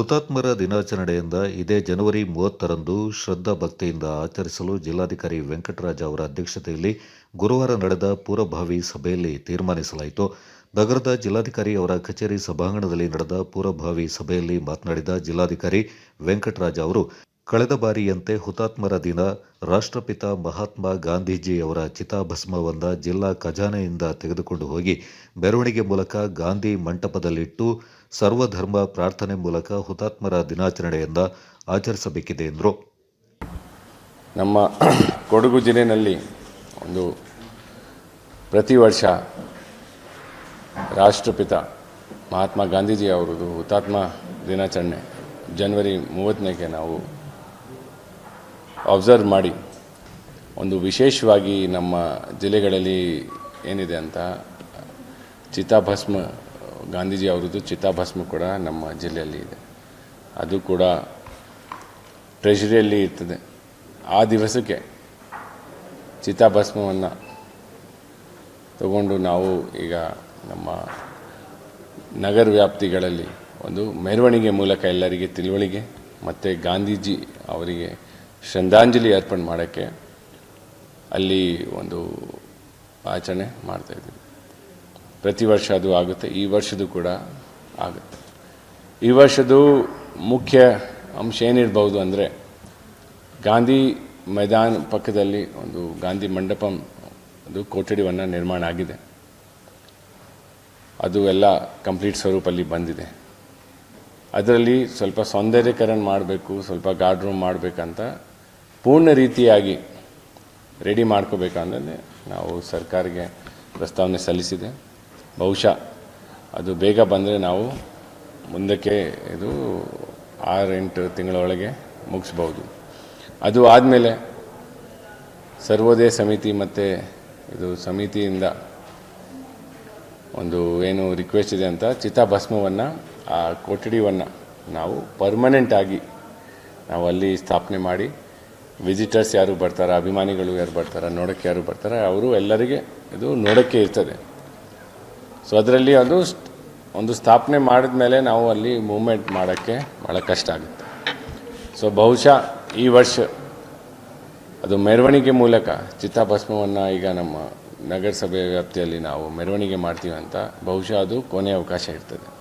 ಹುತಾತ್ಮರ ದಿನಾಚರಣೆಯಿಂದ ಇದೇ ಜನವರಿ ಮೂವತ್ತರಂದು ಶ್ರದ್ಧಾ ಭಕ್ತಿಯಿಂದ ಆಚರಿಸಲು ಜಿಲ್ಲಾಧಿಕಾರಿ ವೆಂಕಟರಾಜ ಅವರ ಅಧ್ಯಕ್ಷತೆಯಲ್ಲಿ ಗುರುವಾರ ನಡೆದ ಪೂರ್ವಭಾವಿ ಸಭೆಯಲ್ಲಿ ತೀರ್ಮಾನಿಸಲಾಯಿತು. ನಗರದ ಜಿಲ್ಲಾಧಿಕಾರಿ ಅವರ ಕಚೇರಿ ಸಭಾಂಗಣದಲ್ಲಿ ನಡೆದ ಪೂರ್ವಭಾವಿ ಸಭೆಯಲ್ಲಿ ಮಾತನಾಡಿದ ಜಿಲ್ಲಾಧಿಕಾರಿ ವೆಂಕಟರಾಜ ಅವರು ಕಳೆದ ಬಾರಿಯಂತೆ ಹುತಾತ್ಮರ ದಿನ ರಾಷ್ಟ್ರಪಿತ ಮಹಾತ್ಮ ಗಾಂಧೀಜಿಯವರ ಚಿತಾಭಸ್ಮವನ್ನು ಜಿಲ್ಲಾ ಖಜಾನೆಯಿಂದ ತೆಗೆದುಕೊಂಡು ಹೋಗಿ ಮೆರವಣಿಗೆ ಮೂಲಕ ಗಾಂಧಿ ಮಂಟಪದಲ್ಲಿಟ್ಟು ಸರ್ವಧರ್ಮ ಪ್ರಾರ್ಥನೆ ಮೂಲಕ ಹುತಾತ್ಮರ ದಿನಾಚರಣೆಯಿಂದ ಆಚರಿಸಬೇಕಿದೆ ಎಂದರು. ನಮ್ಮ ಕೊಡಗು ಜಿಲ್ಲೆಯಲ್ಲಿ ಒಂದು ಪ್ರತಿ ವರ್ಷ ರಾಷ್ಟ್ರಪಿತ ಮಹಾತ್ಮ ಗಾಂಧೀಜಿ ಅವರದು ಹುತಾತ್ಮ ದಿನಾಚರಣೆ ಜನವರಿ ಮೂವತ್ತನೇಗೆ ನಾವು ಅಬ್ಸರ್ವ್ ಮಾಡಿ. ಒಂದು ವಿಶೇಷವಾಗಿ ನಮ್ಮ ಜಿಲ್ಲೆಗಳಲ್ಲಿ ಏನಿದೆ ಅಂತ, ಚಿತಾಭಸ್ಮ, ಗಾಂಧೀಜಿ ಅವರದ್ದು ಚಿತಾಭಸ್ಮ ಕೂಡ ನಮ್ಮ ಜಿಲ್ಲೆಯಲ್ಲಿ ಇದೆ. ಅದು ಕೂಡ ಟ್ರೆಷರಿಯಲ್ಲಿ ಇರ್ತದೆ. ಆ ದಿವಸಕ್ಕೆ ಚಿತಾಭಸ್ಮವನ್ನು ತಗೊಂಡು ನಾವು ಈಗ ನಮ್ಮ ನಗರ ವ್ಯಾಪ್ತಿಗಳಲ್ಲಿ ಒಂದು ಮೆರವಣಿಗೆ ಮೂಲಕ ಎಲ್ಲರಿಗೆ ತಿಳುವಳಿಕೆ, ಮತ್ತು ಗಾಂಧೀಜಿ ಅವರಿಗೆ ಶ್ರದ್ಧಾಂಜಲಿ ಅರ್ಪಣೆ ಮಾಡೋಕ್ಕೆ ಅಲ್ಲಿ ಒಂದು ಆಚರಣೆ ಮಾಡ್ತಾಯಿದ್ದೀವಿ ಪ್ರತಿ ವರ್ಷ ಅದು ಆಗುತ್ತೆ, ಈ ವರ್ಷದ್ದು ಕೂಡ ಆಗುತ್ತೆ. ಈ ವರ್ಷದ್ದು ಮುಖ್ಯ ಅಂಶ ಏನಿರ್ಬೋದು ಅಂದರೆ ಗಾಂಧಿ ಮೈದಾನ ಪಕ್ಕದಲ್ಲಿ ಒಂದು ಗಾಂಧಿ ಮಂಟಪಂ, ಅದು ಕೊಠಡಿವನ್ನು ನಿರ್ಮಾಣ ಆಗಿದೆ. ಅದು ಎಲ್ಲ ಕಂಪ್ಲೀಟ್ ಸ್ವರೂಪಲ್ಲಿ ಬಂದಿದೆ. ಅದರಲ್ಲಿ ಸ್ವಲ್ಪ ಸೌಂದರ್ಯೀಕರಣ ಮಾಡಬೇಕು, ಸ್ವಲ್ಪ ಗಾರ್ಡ್ ರೂಮ್ ಮಾಡಬೇಕಂತ ಪೂರ್ಣ ರೀತಿಯಾಗಿ ರೆಡಿ ಮಾಡ್ಕೋಬೇಕಂದ್ರೆ ನಾವು ಸರ್ಕಾರಕ್ಕೆ ಪ್ರಸ್ತಾವನೆ ಸಲ್ಲಿಸಿದೆ. ಬಹುಶಃ ಅದು ಬೇಗ ಬಂದರೆ ನಾವು ಮುಂದಕ್ಕೆ ಇದು ಆರೆಂಟು ತಿಂಗಳೊಳಗೆ ಮುಗಿಸ್ಬೋದು ಅದು ಆದಮೇಲೆ ಸರ್ವೋದಯ ಸಮಿತಿ ಮತ್ತು ಇದು ಸಮಿತಿಯಿಂದ ಒಂದು ಏನು ರಿಕ್ವೆಸ್ಟ್ ಇದೆ ಅಂತ ಚಿತಾಭಸ್ಮವನ್ನು, ಆ ಕೊಠಡಿಯನ್ನು ನಾವು ಪರ್ಮನೆಂಟಾಗಿ ನಾವು ಅಲ್ಲಿ ಸ್ಥಾಪನೆ ಮಾಡಿ ವಿಸಿಟರ್ಸ್ ಯಾರು ಬರ್ತಾರೆ? ಅಭಿಮಾನಿಗಳು ಯಾರು ಬರ್ತಾರೆ? ನೋಡೋಕ್ಕೆ ಯಾರು ಬರ್ತಾರೆ? ಅವರು ಎಲ್ಲರಿಗೆ ಇದು ನೋಡೋಕ್ಕೆ ಇರ್ತದೆ. ಸೊ ಅದರಲ್ಲಿ ಅದು ಒಂದು ಸ್ಥಾಪನೆ ಮಾಡಿದ ಮೇಲೆ ನಾವು ಅಲ್ಲಿ ಮೂವ್ಮೆಂಟ್ ಮಾಡೋಕ್ಕೆ ಭಾಳ ಕಷ್ಟ ಆಗುತ್ತೆ. ಸೊ ಬಹುಶಃ ಈ ವರ್ಷ ಅದು ಮೆರವಣಿಗೆ ಮೂಲಕ ಚಿತ್ತಾಭಸ್ಮವನ್ನು ಈಗ ನಮ್ಮ ನಗರಸಭೆ ವ್ಯಾಪ್ತಿಯಲ್ಲಿ ನಾವು ಮೆರವಣಿಗೆ ಮಾಡ್ತೀವಿ ಅಂತ ಬಹುಶಃ ಅದು ಕೊನೆಯ ಅವಕಾಶ ಇರ್ತದೆ.